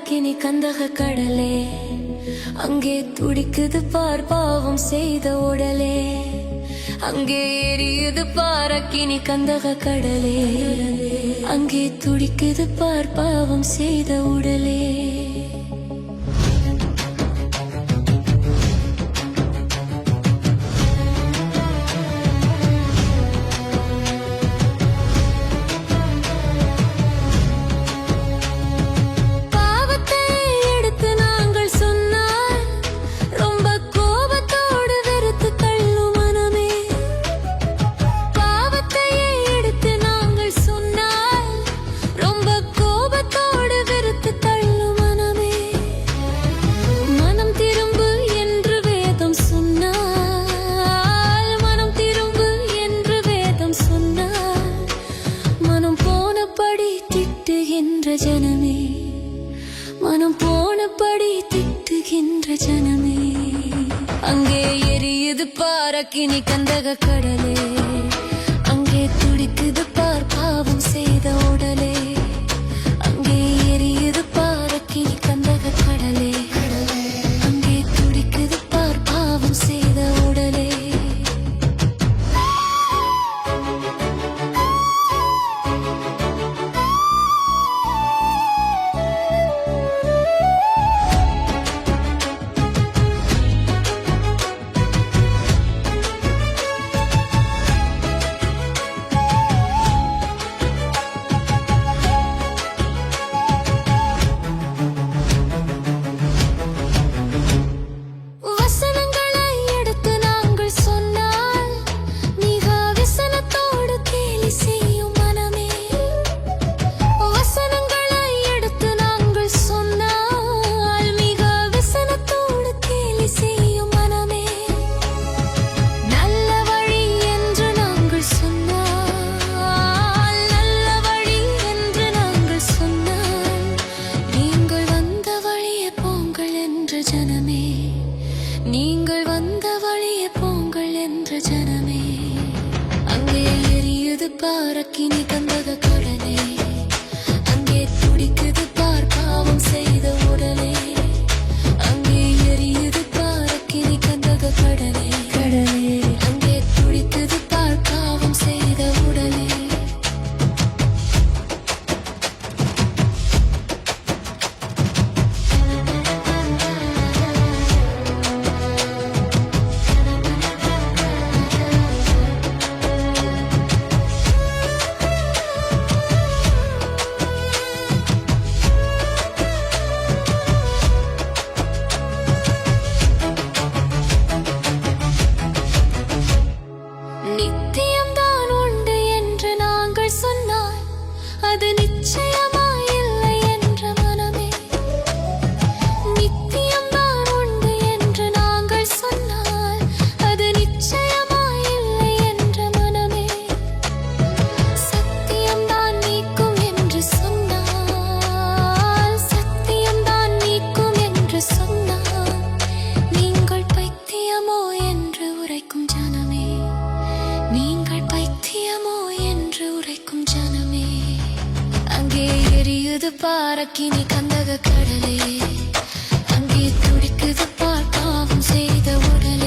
அக்கினி கந்தக கடலே. அங்கே துடிக்குது பார் பாவம் செய்த உடலே. அங்கே எரியுது பார் அக்கினி கந்தக கடலே. அங்கே துடிக்குது பார் பாவம் செய்த உடலே. திட்டுகின்ற ஜனமே மனம் போனபடி திட்டுகின்ற ஜனமே. அங்கே எரியுது பாரக்கினி கந்தக கடலே. எரியுது பாரக்கினி தந்தத கடனே minute change. இது பாரக்கினி கந்தக கடலே. அங்கே துடிக்குது பார்ப்பாவும் செய்த உடனே